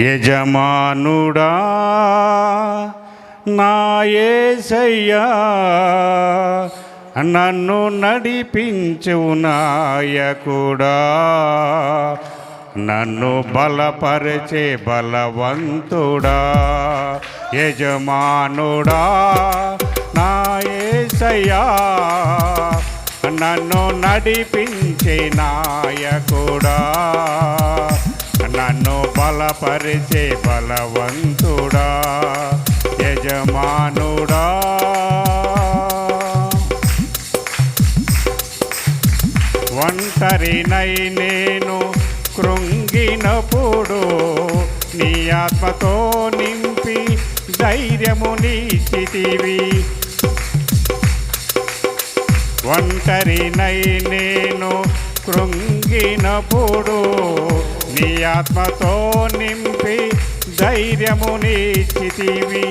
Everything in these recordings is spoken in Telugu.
యజమానుడా నా ఏసయ్యా నన్ను నడిపించు నాయకుడా నన్ను బలపరిచే బలవంతుడా. యజమానుడా నా ఏసయ్యా నన్ను నడిపించే నాయకుడా. బలపరిచే బలవంతుడా యజమానుడా. ఒంటరినై నేను కృంగినప్పుడు నీ ఆత్మతో నింపి ధైర్యము నీచితివి ఒంటరినై నేను కృంగినప్పుడు ఆత్మతో నింపి ధైర్యము నీచితివి.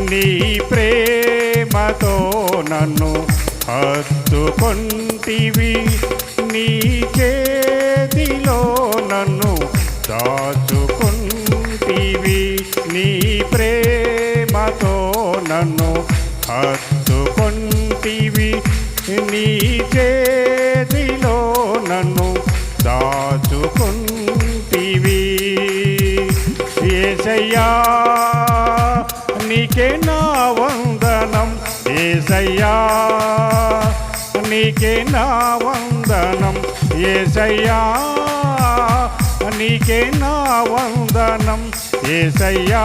నీ ప్రేమతో నన్ను హత్తుకొంటివి. నీ చేతిలో నన్ను దాచుకుంటివి. నీ ప్రేమతో నన్ను హత్తుకొంటివి. నీ చేతిలో నన్ను దాచుకుంటు ఏసయ్యా నీకే నా వందనం. ఏసయ్యా నీకే నా వందనం. ఏసయ్యా నీకే నా వందనం. ఏసయ్యా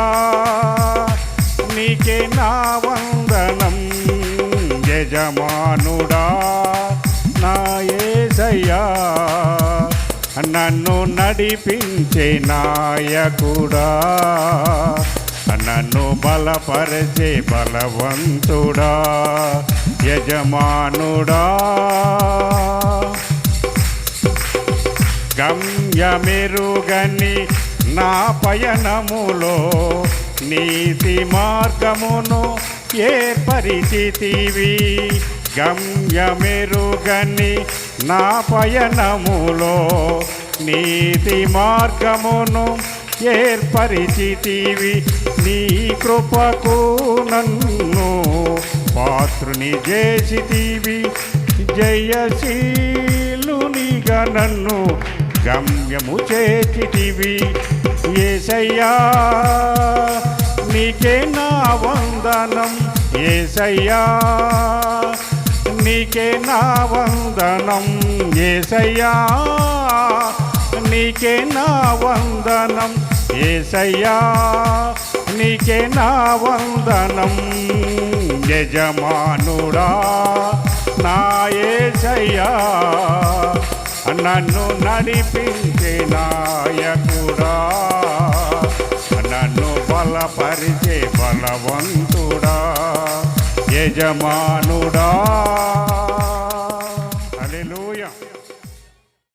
నీకే నా వందనం. యజమానుడా నా ఏసయ్యా. నన్ను నడిపించే నాయకుడా. నన్ను బలపరచే బలవంతుడా. యజమానుడా. గమ్యమెరుగని నా పయనములో నీతి మార్గమును ఏర్పరిచితివి. గమ్యమెరుగని నా పయనములో నీతి మార్గమును ఏర్పరిచితివి. నీ కృపకు నన్ను పాత్రుని చేసితివి. జయశీలునిగా నన్ను గమ్యము చేసిటివి ఏసయ్యా నీకే నా వందనం. ఏసయ్యా నీకే నా వందనం ఏసయ్యా. నీకే నా వందనం ఏసయ్యా. నీకే నా వందనం యజమానుడా. నా ఏసయ్యా నన్ను నడిపించే నాయకుడా. నన్ను బలపరిచే బలవంతుడా. యజమానుడా.